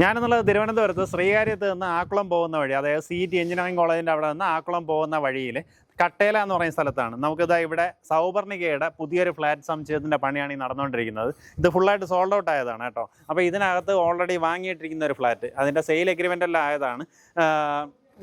ഞാനെന്നുള്ളത് തിരുവനന്തപുരത്ത് ശ്രീകാര്യത്ത് നിന്ന് ആക്കുളം പോകുന്ന വഴി അതായത് സി ടി എഞ്ചിനീയറിംഗ് കോളേജിന്റെ അവിടെ നിന്ന് ആക്കുളം പോകുന്ന വഴിയിൽ കട്ടേല എന്ന് പറയുന്ന സ്ഥലത്താണ്. നമുക്കിതാ ഇവിടെ സൗപർണികയുടെ പുതിയൊരു ഫ്ലാറ്റ് സമുച്ചയത്തിന്റെ പണിയാണ് ഈ നടന്നുകൊണ്ടിരിക്കുന്നത്. ഇത് ഫുള്ളായിട്ട് സോൾഡ് ഔട്ട് ആയതാണ് കേട്ടോ. അപ്പോൾ ഇതിനകത്ത് ഓൾറെഡി വാങ്ങിയിട്ടിരിക്കുന്ന ഒരു ഫ്ലാറ്റ്. അതിന്റെ സെയിൽ എഗ്രിമെന്റ് എല്ലാം ആയതാണ്.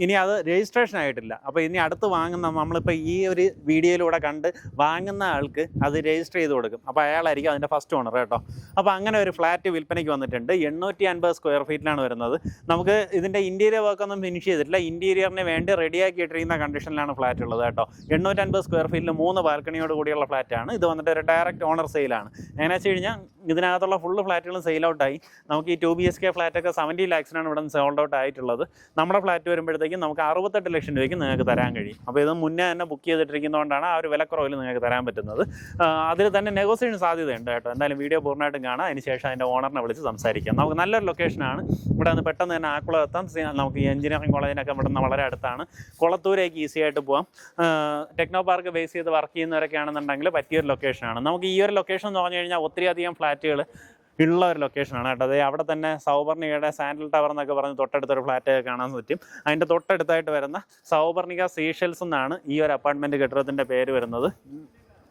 ഇനി അത് രജിസ്ട്രേഷൻ ആയിട്ടില്ല. അപ്പോൾ ഇനി അടുത്ത് വാങ്ങുന്ന നമ്മളിപ്പോൾ ഈ ഒരു വീഡിയോയിലൂടെ കണ്ട് വാങ്ങുന്ന ആൾക്ക് അത് രജിസ്റ്റർ ചെയ്ത് കൊടുക്കും. അപ്പോൾ അയാളായിരിക്കും അതിന്റെ ഫസ്റ്റ് ഓണർ കേട്ടോ. അപ്പോൾ അങ്ങനെ ഒരു ഫ്ലാറ്റ് വിൽപ്പനയ്ക്ക് വന്നിട്ടുണ്ട്. എണ്ണൂറ്റി അൻപത് സ്ക്വയർ ഫീറ്റിലാണ് വരുന്നത്. നമുക്ക് ഇതിന്റെ ഇന്റീരിയർ വർക്ക് ഒന്നും ഫിനിഷ് ചെയ്തിട്ടില്ല. ഇന്റീരിയറിന് വേണ്ടി റെഡിയാക്കി ഇട്ടിരിക്കുന്ന കണ്ടീഷനിലാണ് ഫ്ലാറ്റ് ഉള്ളത് കേട്ടോ. എണ്ണൂറ്റൻപത് സ്ക്വയർ ഫീറ്റിൽ മൂന്ന് ബാൽക്കണിയോട് കൂടിയുള്ള ഫ്ലാറ്റാണ് ഇത് വന്നിട്ട് ഒരു ഡയറക്റ്റ് ഓണർ സെയിലാണ് എങ്ങനെ വെച്ച് കഴിഞ്ഞാൽ ഇതിനകത്തുള്ള ഫുള്ള് ഫ്ലാറ്റുകളും സെയിൽ ഔട്ടായി നമുക്ക് ഈ ടു ബി എസ് കെ ഫ്ലാറ്റൊക്കെ സെവന്റി ലാക്സിനാണ് ഇവിടെ സോൾഡ് ഔട്ട് ആയിട്ടുള്ളത്. നമ്മുടെ ഫ്ലാറ്റ് വരുമ്പോഴത്തേക്കും നമുക്ക് അറുപത്തെട്ട് ലക്ഷം രൂപയ്ക്ക് നിങ്ങൾക്ക് തരാൻ കഴിയും. അപ്പോൾ ഇത് മുന്നേ തന്നെ ബുക്ക് ചെയ്തിട്ടിരിക്കുന്നതുകൊണ്ടാണ് ആ ഒരു വിലക്കുറവിൽ നിങ്ങൾക്ക് തരാൻ പറ്റുന്നത്. അതിൽ തന്നെ നെഗോസിയേഷൻ സാധ്യതയുണ്ട് കേട്ടോ. എന്തായാലും വീഡിയോ പൂർണമായിട്ടും കാണാം. അതിനുശേഷം അതിന്റെ ഓണറിനെ വിളിച്ച് സംസാരിക്കാം. നമുക്ക് നല്ലൊരു ലൊക്കേഷനാണ് ഇവിടെ നിന്ന് പെട്ടെന്ന് തന്നെ ആക്കുളം എത്താം നമുക്ക് ഈ എഞ്ചിനീയറിംഗ് കോളേജിനൊക്കെ ഇവിടെ നിന്ന് വളരെ അടുത്താണ്. കുളത്തൂരേക്ക് ഈസി ആയിട്ട് പോവാം. ടെക്നോ പാർക്ക് ബേസ് ചെയ്ത് വർക്ക് ചെയ്യുന്നവരൊക്കെ ആണെന്നുണ്ടെങ്കിൽ പറ്റിയൊരു ലൊക്കേഷനാണ് നമുക്ക് ഈ ഒരു ലൊക്കേഷൻ എന്ന് പറഞ്ഞു കഴിഞ്ഞാൽ ഒത്തിരി അധികം ഫ്ലാറ്റുകൾ ഉള്ള ഒരു ലൊക്കേഷനാണ് കേട്ടോ. അതായത് അവിടെ തന്നെ സൗപർണികയുടെ സാൻഡൽ ടവർ എന്നൊക്കെ പറഞ്ഞ് തൊട്ടടുത്തൊരു ഫ്ലാറ്റ് കാണാൻ പറ്റും. അതിന്റെ തൊട്ടടുത്തായിട്ട് വരുന്ന സൗപർണിക സീഷൽസ് എന്നാണ് ഈ ഒരു അപ്പാർട്ട്മെന്റ് കെട്ടിടത്തിന്റെ പേര് വരുന്നത്.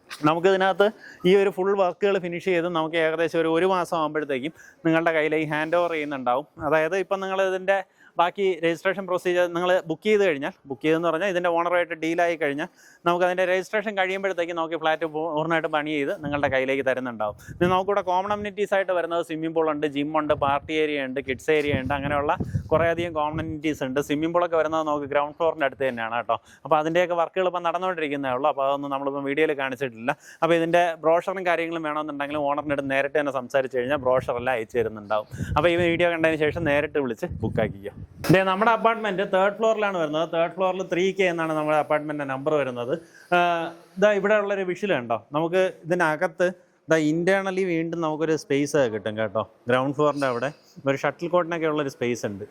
നമുക്കിതിനകത്ത് ഈ ഒരു ഫുൾ വർക്കുകൾ ഫിനിഷ് ചെയ്ത് നമുക്ക് ഏകദേശം ഒരു ഒരു മാസം ആകുമ്പോഴത്തേക്കും നിങ്ങളുടെ കയ്യിൽ ഈ ഹാൻഡ് ഓവർ ചെയ്യുന്നുണ്ടാവും. അതായത് ഇപ്പം നിങ്ങൾ ഇതിന്റെ ബാക്കി രജിസ്ട്രേഷൻ പ്രൊസീജിയർ നിങ്ങൾ ബുക്ക് ചെയ്ത് കഴിഞ്ഞാൽ ബുക്ക് ചെയ്തെന്ന് പറഞ്ഞാൽ ഇതിന്റെ ഓണറായിട്ട് ഡീലായി കഴിഞ്ഞാൽ നമുക്ക് അതിന്റെ രജിസ്ട്രേഷൻ കഴിയുമ്പോഴത്തേക്കും നോക്കി ഫ്ലാറ്റ് പൂർണമായിട്ട് പണി ചെയ്ത് നിങ്ങളുടെ കയ്യിലേക്ക് തരുന്നുണ്ടാവും. ഇത് നമുക്കിവിടെ കോമൺ അമ്യൂണിറ്റീസ് ആയിട്ട് വരുന്നത് സ്വിമ്മിംഗ് പൂൾ ഉണ്ട് ജിം ഉണ്ട് പാർട്ടി ഏരിയ ഉണ്ട് കിഡ്സ് ഏരിയ ഉണ്ട് അങ്ങനെയുള്ള കുറേയധികം കോമണിറ്റീസ് ഉണ്ട്. സ്വിമ്മിംഗ് പൂളൊക്കെ വരുന്നത് നമുക്ക് ഗ്രൗണ്ട് ഫ്ലോറിന്റെ അടുത്ത് തന്നെയാണ് കേട്ടോ. അപ്പോൾ അതിന്റെയൊക്കെ വർക്കുകൾ ഇപ്പം നടന്നുകൊണ്ടിരിക്കുന്നേ ഉള്ളൂ. അപ്പോൾ അതൊന്നും നമ്മളിപ്പം വീഡിയോയിൽ കാണിച്ചിട്ടില്ല. അപ്പോൾ ഇതിന്റെ ബ്രോഷറും കാര്യങ്ങളും വേണമെന്നുണ്ടെങ്കിൽ ഓണറിന്റെ അടുത്ത് നേരിട്ട് തന്നെ സംസാരിച്ച് കഴിഞ്ഞാൽ ബ്രോഷറെല്ലാം അയച്ചു തരുന്നുണ്ടാവും. അപ്പോൾ ഈ വീഡിയോ കണ്ടതിന് ശേഷം നേരിട്ട് വിളിച്ച് ബുക്കാക്കിക്കുക ഇതേ നമ്മുടെ അപ്പാർട്ട്മെന്റ് തേർഡ് ഫ്ലോറിലാണ് വരുന്നത്. തേർഡ് ഫ്ലോറിൽ ത്രീ കെ എന്നാണ് നമ്മുടെ അപ്പാർട്ട്മെന്റിന്റെ നമ്പർ വരുന്നത്. ഇതാ ഇവിടെ ഉള്ളൊരു വിഷിൽ കണ്ടോ? നമുക്ക് ഇതിനകത്ത് ഇതാ ഇന്റേർണലി വീണ്ടും നമുക്കൊരു സ്പേസ് കിട്ടും കേട്ടോ. ഗ്രൗണ്ട് ഫ്ലോറിന്റെ അവിടെ ഒരു ഷട്ടിൽ കോട്ടിനൊക്കെ ഉള്ളൊരു സ്പേസ് ഉണ്ട്.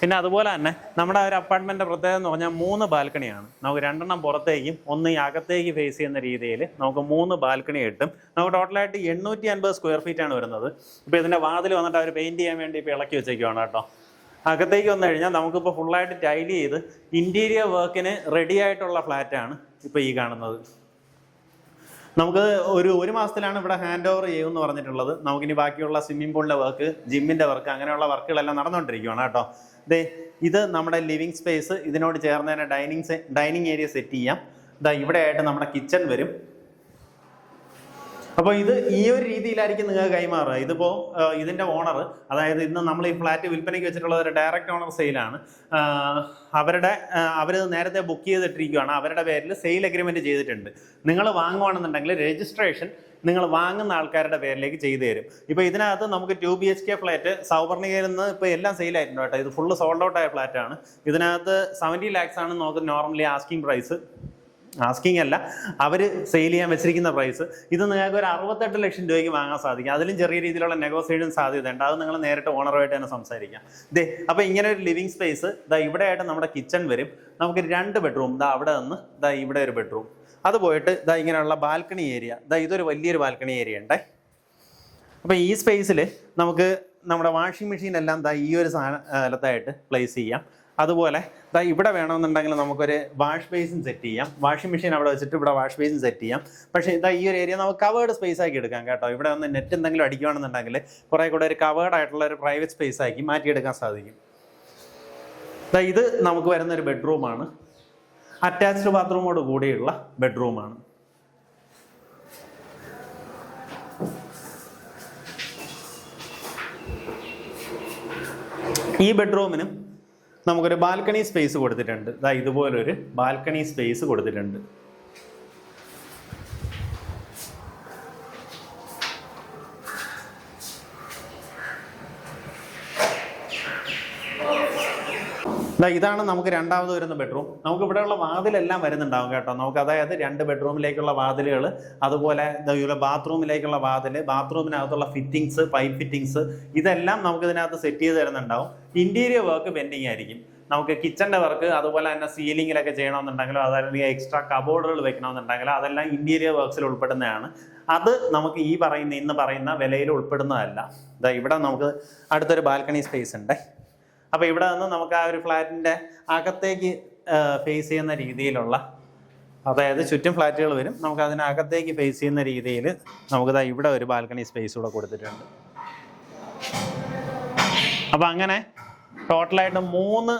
പിന്നെ അതുപോലെ തന്നെ നമ്മുടെ ഒരു അപ്പാർട്ട്മെന്റിന്റെ പ്രത്യേകത എന്ന് പറഞ്ഞാൽ മൂന്ന് ബാൽക്കണിയാണ് നമുക്ക് രണ്ടെണ്ണം പുറത്തേക്കും ഒന്ന് ഈ അകത്തേക്ക് ഫേസ് ചെയ്യുന്ന രീതിയിൽ നമുക്ക് മൂന്ന് ബാൽക്കണി കിട്ടും. നമുക്ക് ടോട്ടലായിട്ട് എണ്ണൂറ്റി അൻപത് സ്ക്വയർ ആണ് വരുന്നത്. ഇപ്പോൾ ഇതിന്റെ വാതിൽ വന്നിട്ട് അവർ പെയിന്റ് ചെയ്യാൻ വേണ്ടി ഇപ്പോൾ ഇളക്കി വെച്ചേക്കുവാണ് കേട്ടോ. അകത്തേക്ക് വന്നു കഴിഞ്ഞാൽ നമുക്കിപ്പോൾ ഫുള്ളായിട്ട് ടൈൽ ചെയ്ത് ഇന്റീരിയർ വർക്കിന് റെഡി ആയിട്ടുള്ള ഫ്ലാറ്റാണ് ഇപ്പോൾ ഈ കാണുന്നത്. നമുക്ക് ഒരു ഒരു മാസത്തിലാണ് ഇവിടെ ഹാൻഡ് ഓവർ ചെയ്യുമെന്ന് പറഞ്ഞിട്ടുള്ളത്. നമുക്കിനി ബാക്കിയുള്ള സ്വിമ്മിംഗ് പൂളിന്റെ വർക്ക് ജിമ്മിന്റെ വർക്ക് അങ്ങനെയുള്ള വർക്കുകളെല്ലാം നടന്നുകൊണ്ടിരിക്കുകയാണ് കേട്ടോ. ദേ ഇത് നമ്മുടെ ലിവിങ് സ്പേസ് ഇതിനോട് ചേർന്ന് തന്നെ ഡൈനിങ് ഡൈനിങ് ഏരിയ സെറ്റ് ചെയ്യാം. ഇതാ ഇവിടെ ആയിട്ട് നമ്മുടെ കിച്ചൺ വരും. അപ്പോൾ ഇത് ഈ ഒരു രീതിയിലായിരിക്കും നിങ്ങൾക്ക് കൈമാറുക. ഇതിപ്പോൾ ഇതിന്റെ ഓണർ അതായത് ഇന്ന് നമ്മൾ ഈ ഫ്ലാറ്റ് വിൽപ്പനയ്ക്ക് വെച്ചിട്ടുള്ള ഒരു ഡയറക്റ്റ് ഓണർ സെയിലാണ് അവരുടെ അവർ നേരത്തെ ബുക്ക് ചെയ്തിട്ടിരിക്കുകയാണ്. അവരുടെ പേരിൽ സെയിൽ അഗ്രിമെന്റ് ചെയ്തിട്ടുണ്ട്. നിങ്ങൾ വാങ്ങുവാണെന്നുണ്ടെങ്കിൽ രജിസ്ട്രേഷൻ നിങ്ങൾ വാങ്ങുന്ന ആൾക്കാരുടെ പേരിലേക്ക് ചെയ്തു തരും. ഇപ്പോൾ ഇതിനകത്ത് നമുക്ക് two B H K flat സൗവർണികയിൽ നിന്ന് ഇപ്പോൾ എല്ലാം സെയിലായിട്ടുണ്ട് കേട്ടോ. ഇത് ഫുള്ള് സോൾഡ് ഔട്ട് ആയ ഫ്ലാറ്റാണ് ഇതിനകത്ത് സെവന്റി ലാക്സ് ആണ് നമുക്ക് നോർമലി ആസ്കിംഗ് പ്രൈസ് ആസ്കിങ് അല്ല. അവർ സെയിൽ ചെയ്യാൻ വെച്ചിരിക്കുന്ന പ്രൈസ് ഇത് നിങ്ങൾക്ക് ഒരു അറുപത്തെട്ട് ലക്ഷം രൂപയ്ക്ക് വാങ്ങാൻ സാധിക്കും. അതിലും ചെറിയ രീതിയിലുള്ള നെഗോസിയേഷൻ സാധ്യതയുണ്ട്. അത് നിങ്ങൾ നേരിട്ട് ഓണറുമായിട്ട് തന്നെ സംസാരിക്കാം. ദേ അപ്പോൾ ഇങ്ങനെ ഒരു ലിവിങ് സ്പേസ് ദാ ഇവിടെ ആയിട്ട് നമ്മുടെ കിച്ചൺ വരും. നമുക്ക് രണ്ട് ബെഡ്റൂം ദാ അവിടെ നിന്ന് ദാ ഇവിടെ ഒരു ബെഡ്റൂം അത് പോയിട്ട് ദാ ഇങ്ങനെയുള്ള ബാൽക്കണി ഏരിയ ദാ ഇതൊരു വലിയൊരു ബാൽക്കണി ഏരിയ ഉണ്ടേ. അപ്പോൾ ഈ സ്പേസിൽ നമുക്ക് നമ്മുടെ വാഷിംഗ് മെഷീൻ എല്ലാം ഈ ഒരു സാധനത്തായിട്ട് പ്ലേസ് ചെയ്യാം. അതുപോലെ ദാ ഇവിടെ വേണമെന്നുണ്ടെങ്കിൽ നമുക്കൊരു വാഷ് ബേസിൻ സെറ്റ് ചെയ്യാം. വാഷിംഗ് മെഷീൻ അവിടെ വെച്ചിട്ട് ഇവിടെ വാഷ് ബേസിൻ സെറ്റ് ചെയ്യാം. പക്ഷേ ഇതാ ഈ ഒരു ഏരിയ നമുക്ക് കവേർഡ് സ്പേസ് ആക്കി എടുക്കാം കേട്ടോ. ഇവിടെ ഒന്ന് നെറ്റ് എന്തെങ്കിലും അടിക്കുകയാണെന്നുണ്ടെങ്കിൽ കുറേ കൂടെ ഒരു കവേർഡ് ആയിട്ടുള്ള ഒരു പ്രൈവറ്റ് സ്പേസ് ആക്കി മാറ്റിയെടുക്കാൻ സാധിക്കും. ദാ ഇത് നമുക്ക് വരുന്ന ഒരു ബെഡ്റൂമാണ് അറ്റാച്ച്ഡ് ബാത്റൂമോട് കൂടിയുള്ള ബെഡ്റൂമാണ് ഈ ബെഡ്റൂമിനും നമുക്കൊരു ബാൽക്കണി സ്പേസ് കൊടുത്തിട്ടുണ്ട്. ഇതാ ഇതുപോലൊരു ബാൽക്കണി സ്പേസ് കൊടുത്തിട്ടുണ്ട്. ഇതാണ് നമുക്ക് രണ്ടാമത് വരുന്ന ബെഡ്റൂം നമുക്ക് ഇവിടെയുള്ള വാതിലെല്ലാം വരുന്നുണ്ടാവും കേട്ടോ. നമുക്ക് അതായത് രണ്ട് ബെഡ്റൂമിലേക്കുള്ള വാതിലുകൾ അതുപോലെ ബാത്റൂമിലേക്കുള്ള വാതിൽ ബാത്റൂമിനകത്തുള്ള ഫിറ്റിങ്സ് പൈപ്പ് ഫിറ്റിങ്സ് ഇതെല്ലാം നമുക്ക് ഇതിനകത്ത് സെറ്റ് ചെയ്ത് തരുന്നുണ്ടാവും. ഇന്റീരിയർ വർക്ക് പെൻഡിങ് ആയിരിക്കും. നമുക്ക് കിച്ചന്റെ വർക്ക് അതുപോലെ തന്നെ സീലിങ്ങിലൊക്കെ ചെയ്യണമെന്നുണ്ടെങ്കിലോ അതല്ലെങ്കിൽ എക്സ്ട്രാ കബോർഡുകൾ വെക്കണമെന്നുണ്ടെങ്കിലോ അതെല്ലാം ഇന്റീരിയർ വർക്ക്സിൽ ഉൾപ്പെടുന്നതാണ്. അത് നമുക്ക് ഈ പറയുന്ന ഇന്ന് പറയുന്ന വിലയിൽ ഉൾപ്പെടുന്നതല്ല. ഇതാ ഇവിടെ നമുക്ക് അടുത്തൊരു ബാൽക്കണി സ്പേസ് ഉണ്ട്. അപ്പോൾ ഇവിടെ നിന്ന് നമുക്ക് ആ ഒരു ഫ്ലാറ്റിന്റെ അകത്തേക്ക് ഫേസ് ചെയ്യുന്ന രീതിയിലുള്ള അതായത് ചുറ്റും ഫ്ലാറ്റുകൾ വരും. നമുക്ക് അതിനകത്തേക്ക് ഫേസ് ചെയ്യുന്ന രീതിയിൽ നമുക്കിതാ ഇവിടെ ഒരു ബാൽക്കണി സ്പേസ് കൂടെ കൊടുത്തിട്ടുണ്ട്. അപ്പോൾ അങ്ങനെ ടോട്ടലായിട്ട് മൂന്ന്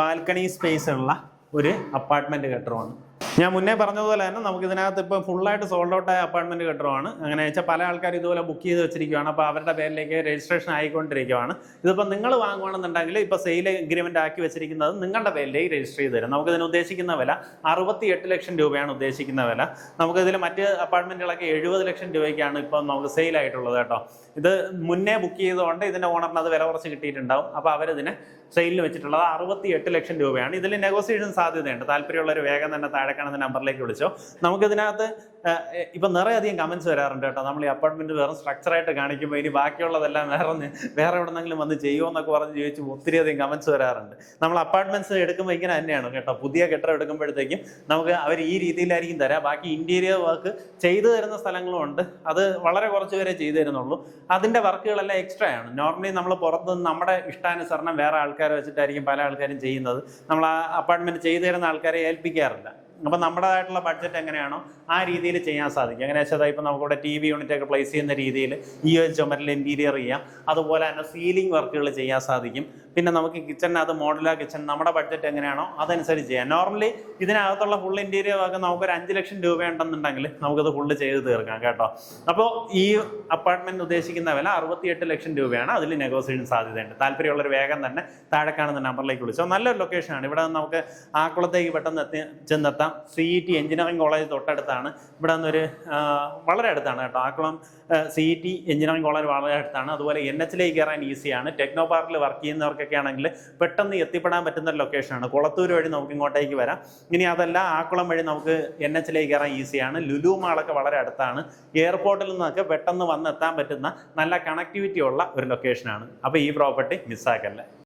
ബാൽക്കണി സ്പേസ് ഉള്ള ഒരു അപ്പാർട്ട്മെന്റ് കെട്ടിടമാണ്. ഞാൻ മുന്നേ പറഞ്ഞതുപോലെ തന്നെ നമുക്ക് ഇതിനകത്ത് ഇപ്പോൾ ഫുള്ളായിട്ട് സോൾഡ് ഔട്ട് ആയ അപ്പാർട്ട്മെന്റ് കെട്ടിടമാണ്. അങ്ങനെ വെച്ചാൽ പല ആൾക്കാർ ഇതുപോലെ ബുക്ക് ചെയ്ത് വെച്ചിരിക്കുകയാണ് അപ്പോൾ അവരുടെ പേരിലേക്ക് രജിസ്ട്രേഷൻ ആയിക്കൊണ്ടിരിക്കുകയാണ് ഇതിപ്പോൾ നിങ്ങൾ വാങ്ങുകയാണെന്നുണ്ടെങ്കിൽ ഇപ്പോൾ സെയിൽ എഗ്രിമെന്റ് ആക്കി വെച്ചിരിക്കുന്നത് നിങ്ങളുടെ പേരിലേക്ക് രജിസ്റ്റർ ചെയ്ത് തരും. നമുക്ക് ഇതിന് ഉദ്ദേശിക്കുന്ന വില അറുപത്തി എട്ട് ലക്ഷം രൂപയാണ് ഉദ്ദേശിക്കുന്ന വില. നമുക്ക് ഇതിൽ മറ്റ് അപ്പാർട്ട്മെന്റുകളൊക്കെ എഴുപത് ലക്ഷം രൂപയ്ക്കാണ് ഇപ്പം നമുക്ക് സെയിൽ ആയിട്ടുള്ളത് കേട്ടോ. ഇത് മുന്നേ ബുക്ക് ചെയ്തുകൊണ്ട് ഇതിന്റെ ഓണറിന് അത് വില കുറച്ച് കിട്ടിയിട്ടുണ്ടാവും. അപ്പോൾ അവരിതിന് സെയിലിന് വെച്ചിട്ടുള്ളത് അറുപത്തി എട്ട് ലക്ഷം രൂപയാണ്. ഇതിൽ നെഗോസിയേഷൻ സാധ്യതയുണ്ട്. താല്പര്യമുള്ളവർ വേഗം തന്നെ താഴെ കാണുന്ന നമ്പറിലേക്ക് വിളിച്ചോ. നമുക്ക് ഇതിനകത്ത് ഇപ്പൊ നിറയെ അധികം കമന്റ്സ് വരാറുണ്ട് കേട്ടോ. നമ്മൾ ഈ അപ്പാർട്ട്മെന്റ് വെറും സ്ട്രക്ചറായിട്ട് കാണിക്കുമ്പോൾ ഇനി ബാക്കിയുള്ളതെല്ലാം വേറെ വേറെ എവിടെന്നെങ്കിലും വന്ന് ചെയ്യുമോ എന്നൊക്കെ പറഞ്ഞ് ചോദിച്ചു ഒത്തിരി അധികം കമന്റ്സ് വരാറുണ്ട്. നമ്മൾ അപ്പാർട്ട്മെന്റ്സ് എടുക്കുമ്പോൾ ഇങ്ങനെ തന്നെയാണ് കേട്ടോ. പുതിയ കെട്ടിടം എടുക്കുമ്പോഴത്തേക്കും നമുക്ക് അവർ ഈ രീതിയിലായിരിക്കും തരാം. ബാക്കി ഇന്റീരിയർ വർക്ക് ചെയ്തു തരുന്ന സ്ഥലങ്ങളും ഉണ്ട്. അത് വളരെ കുറച്ച് പേരെ ചെയ്തു തരുന്നുള്ളൂ. അതിന്റെ വർക്കുകളെല്ലാം എക്സ്ട്രാ ആണ്. നോർമലി നമ്മൾ പുറത്ത് നമ്മുടെ ഇഷ്ടാനുസരണം വേറെ ആൾക്കാരെ വെച്ചിട്ടായിരിക്കും പല ആൾക്കാരും ചെയ്യുന്നത്. നമ്മൾ ആ അപ്പാർട്ട്മെന്റ് ചെയ്തു തരുന്ന ആൾക്കാരെ ഏൽപ്പിക്കാറില്ല. അപ്പം നമ്മുടേതായിട്ടുള്ള ബഡ്ജറ്റ് എങ്ങനെയാണോ ആ രീതിയിൽ ചെയ്യാൻ സാധിക്കും. എങ്ങനെ വെച്ചാൽ ഇപ്പം നമുക്കിവിടെ ടി വി യൂണിറ്റ് ഒക്കെ പ്ലേസ് ചെയ്യുന്ന രീതിയിൽ ഈ ഒരു ചുമരിൽ ഇന്റീരിയർ ചെയ്യാം. അതുപോലെ തന്നെ സീലിംഗ് വർക്കുകൾ ചെയ്യാൻ സാധിക്കും. പിന്നെ നമുക്ക് കിച്ചണിനകത്ത് മോഡലാ കിച്ചൺ നമ്മുടെ ബഡ്ജറ്റ് എങ്ങനെയാണോ അതനുസരിച്ച് ചെയ്യാം. നോർമലി ഇതിനകത്തുള്ള ഫുൾ ഇന്റീരിയർ വർക്ക് നമുക്കൊരു അഞ്ച് ലക്ഷം രൂപ ഉണ്ടെന്നുണ്ടെങ്കിൽ നമുക്കത് ഫുള്ള് ചെയ്ത് തീർക്കാം കേട്ടോ. അപ്പോൾ ഈ അപ്പാർട്ട്മെന്റ് ഉദ്ദേശിക്കുന്ന വില അറുപത്തിയെട്ട് ലക്ഷം രൂപയാണ്. അതിൽ നെഗോസിയേഷൻ സാധ്യതയുണ്ട്. താല്പര്യമുള്ളവർ വേഗം തന്നെ താഴെ കാണുന്ന നമ്പറിലേക്ക് വിളിച്ചോ. നല്ലൊരു ലൊക്കേഷനാണ് ഇവിടെ നമുക്ക് ആക്കുളത്തേക്ക് പെട്ടെന്ന് എത്തി ചെന്നെത്താം. C E T engineering college തൊട്ടടുത്താണ്. ഇവിടെ നിന്നൊരു വളരെ അടുത്താണ് കേട്ടോ. Akkulam C E T engineering college വളരെ അടുത്താണ്. അതുപോലെ എൻ എച്ചിലേക്ക് കയറാൻ ഈസിയാണ് ടെക്നോ പാർക്കിൽ വർക്ക് ചെയ്യുന്നവർക്കൊക്കെ ആണെങ്കിൽ പെട്ടെന്ന് എത്തിപ്പെടാൻ പറ്റുന്ന ഒരു ലൊക്കേഷനാണ് കുളത്തൂർ വഴി നമുക്ക് ഇങ്ങോട്ടേക്ക് വരാം. ഇനി അതല്ല ആക്കുളം വഴി നമുക്ക് എൻ എച്ചിലേക്ക് കയറാൻ ഈസിയാണ് ലുലു മാളൊക്കെ വളരെ അടുത്താണ്. എയർപോർട്ടിൽ നിന്നൊക്കെ പെട്ടെന്ന് വന്നെത്താൻ പറ്റുന്ന നല്ല കണക്ടിവിറ്റി ഉള്ള ഒരു ലൊക്കേഷനാണ് അപ്പോൾ ഈ പ്രോപ്പർട്ടി മിസ്സാക്കല്ലേ